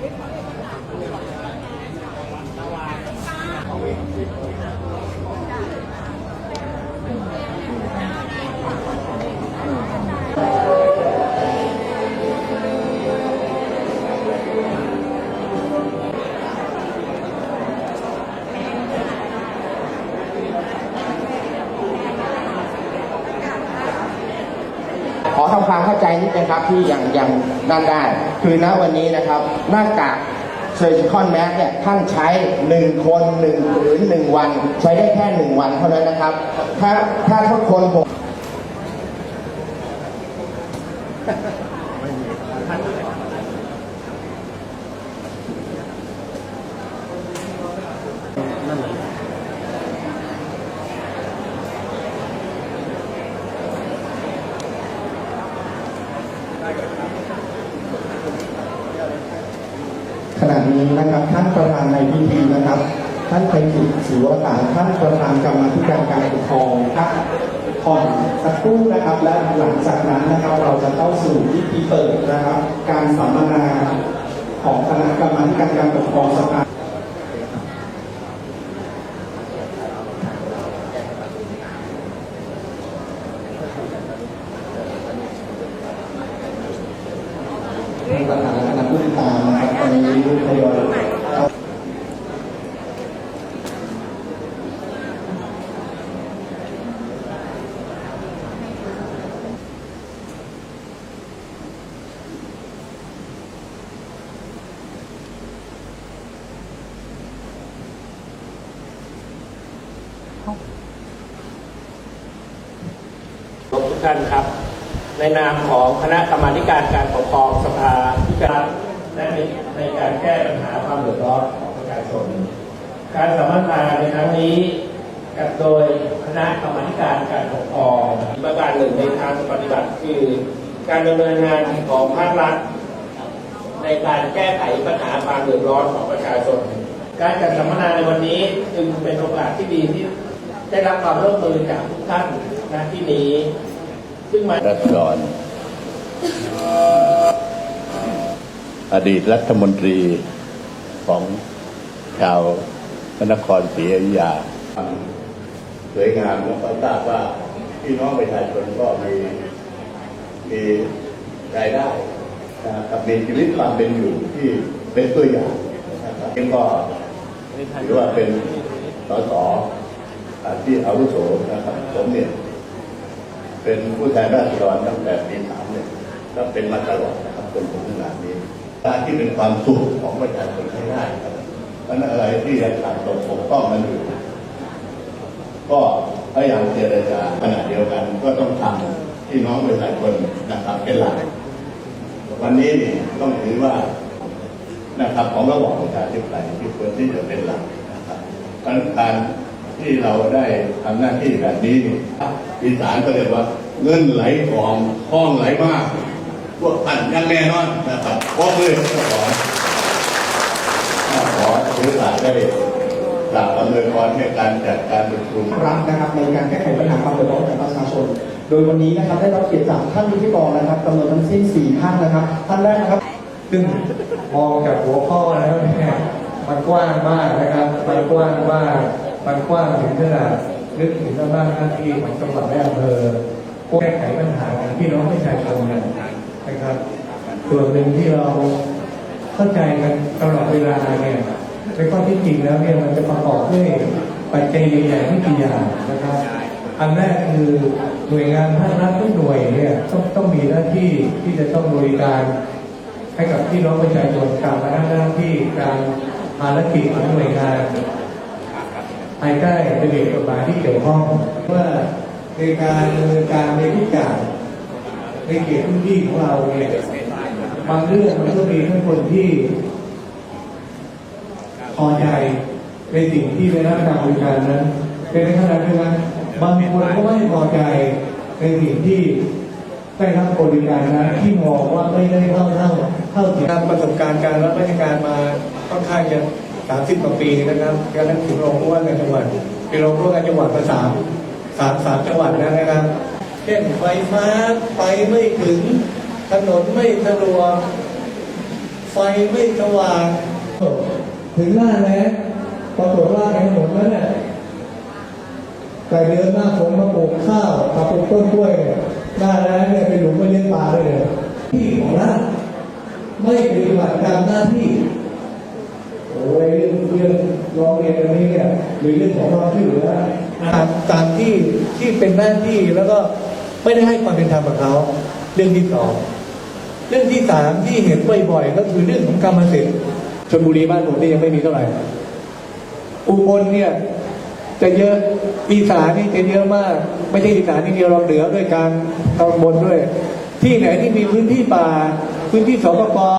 ขอทำ ความเข้าใจนิดนะครับที่ยังยังนั่นได้ คือณวันนี้นะครับหน้ากากเซอร์จิคอนแมสเนี่ยท่านใช้หนึ่งคนหนึ่งหรือหนึ่งวัน ใช้ได้แค่หนึ่งวันเท่านั้นนะครับ ถ้าถ้าทุกคนผม นี้นะครับ ท่านประธานในพิธีนะครับ ท่านไพจิตรศิวตาท่านประธานกรรมธิการการปกครองครับผ่อนสักครู่นะครับ และหลังจากนั้นนะครับ เราจะเข้าสู่พิธีเปิดนะครับ การสัมมนาของคณะกรรมธิการการปกครองสภาท่านประธานคณะผู้ติดตามนะครับ ตอนนี้ทยอยทุกท่านครับ ในนามของคณะกรรมาการการปกครองสภาที่การ และในในการแก้ปัญหาความเดือดร้อนของประชาชน การสัมมนาในครั้งนี้จัดโดยคณะกรรมการการปกครองประการหนึ่งในทางปฏิบัติคือ การดำเนินงานของภาครัฐ ในการแก้ไขปัญหาความเดือดร้อนของประชาชน การจัดสัมมนาในวันนี้จึงเป็นโอกาสที่ดีที่ได้รับความร่วมมือจากทุกท่านณที่นี้ ซึ่งมารัดรอ อดีตรัฐมนตรีของชาวพระนครศรีอยุธยาสวยงามแล้วก็ทราบว่าพี่น้องประชาชนก็มีมีรายได้นะครับมีชีวิตความเป็นอยู่ที่เป็นตัวอย่างนะครับก็ถือว่าเป็นสสอ่าที่อาวุโสนะครับผมเนี่ยเป็นผู้แทนราษฎรตั้งแต่ปีสามเนี่ยก็เป็นมาตลอดนะครับจนถึงขนาดนี้ การที่เป็นความสุขของประชาชนให้ได้ครับนั้นอะไรที่ยังขาดตกบกพร่องมันอยู่ ก็พยายามเจรจาขณะเดียวกันก็ต้องทำที่น้องประชาชนนะครับเป็นหลักวันนี้นี่ต้องถือว่านะครับของระบอบประชาธิปไตยที่ควรที่จะเป็นหลักนะครับการที่เราได้ทำหน้าที่แบบนี้อีสานก็เรียกว่าเงินไหลกองคล่องไหลมาก พวกท่านอยังแน่นอนนะครับพร้อมเลยก็ขอขอถือสารได้กราบอำนวยพรในการจัดการประชุมรัฐนะครับในการแก้ไขปัญหาความเดือดร้อนของประชาชน โดยวันนี้นะครับได้รับเกียรติจากท่านพิธีกรนะครับจำนวนทั้งสิ้น4ท่านนะครับ ท่านแรกนะครับ ซึ่งมองจากหัวข้อแล้วเนี่ยมันกว้างมากนะครับมันกว้างมากมันกว้างถึงขนาดนึกถึงอำนาจหน้าที่ของจังหวัดและอำเภอแก้ไขปัญหาของพี่น้องประชาชนกัน นะครับ ส่วนหนึ่งที่เราเข้าใจกันตลอดเวลาเนี่ยในข้อที่จริงแล้วเนี่ยมันจะประกอบด้วยปัจจัยใหญ่ๆไม่กี่อย่างนะครับ อันแรกคือหน่วยงานภาครัฐทุกหน่วยเนี่ยต้องต้องมีหน้าที่ที่จะต้องบริการให้กับพี่น้องประชาชนตามหน้าที่การภารกิจของหน่วยงานภายใต้ระเบียบกฎหมายที่เกี่ยวข้องว่าในการดำเนินการในทุกอย่าง ในเขตพื้นที่ของเราเนี่ยบางเรื่องมันก็มีทั้งคนที่พอใจในสิ่งที่ได้รับการบริการนั้นเป็นในขณะเดียวกันบางคนก็ไม่พอใจในสิ่งที่ได้รับบริการนั้นที่มองว่าไม่ได้เท่าเท่าเท่าเทียมประสบการณ์การรับราชการมาค่อนข้างจะสามสิบกว่าปีนะครับการนั้นถึงรองผู้ว่าการจังหวัดเป็นรองผู้ว่าการจังหวัดมาสามสามสามจังหวัดนะครับ ช่นไฟฟ้าไฟไม่ถึง ถนนไม่สะดวกไฟไฟไม่สว่างถึงหน้าแล้งปรากฏว่าในถนนนั้นเนี่ยแต่เดือนหน้าฝนมาปลูกข้าวมาปลูกต้นกล้วยเนี่ยหน้าแล้งเนี่ยเป็นหลุมมาเลี้ยงปลาเลยเนี่ยที่ของรัฐไม่ปฏิบัติตามหน้าที่โอ้ยเรื่องเรื่องร้องเรียนอันนี้เนี่ยหรือเรื่องของความช่วยเหลือตามตามที่ที่เป็นหน้าที่แล้วก็ ไม่ได้ให้ความเป็นธรรมกับเขาเรื่องที่สองเรื่องที่สามที่เห็นบ่อยๆก็คือเรื่องของกรรมสิทธิ์ชนบุรีบ้านผมนี่ยังไม่มีเท่าไหร่อุบลเนี่ย จะเยอะอีสานนี่จะเยอะมาก ไม่ใช่อีสานนี่เดียวเราเหนือด้วยการตอนบนด้วย ที่ไหนที่มีพื้นที่ป่า พื้นที่สปก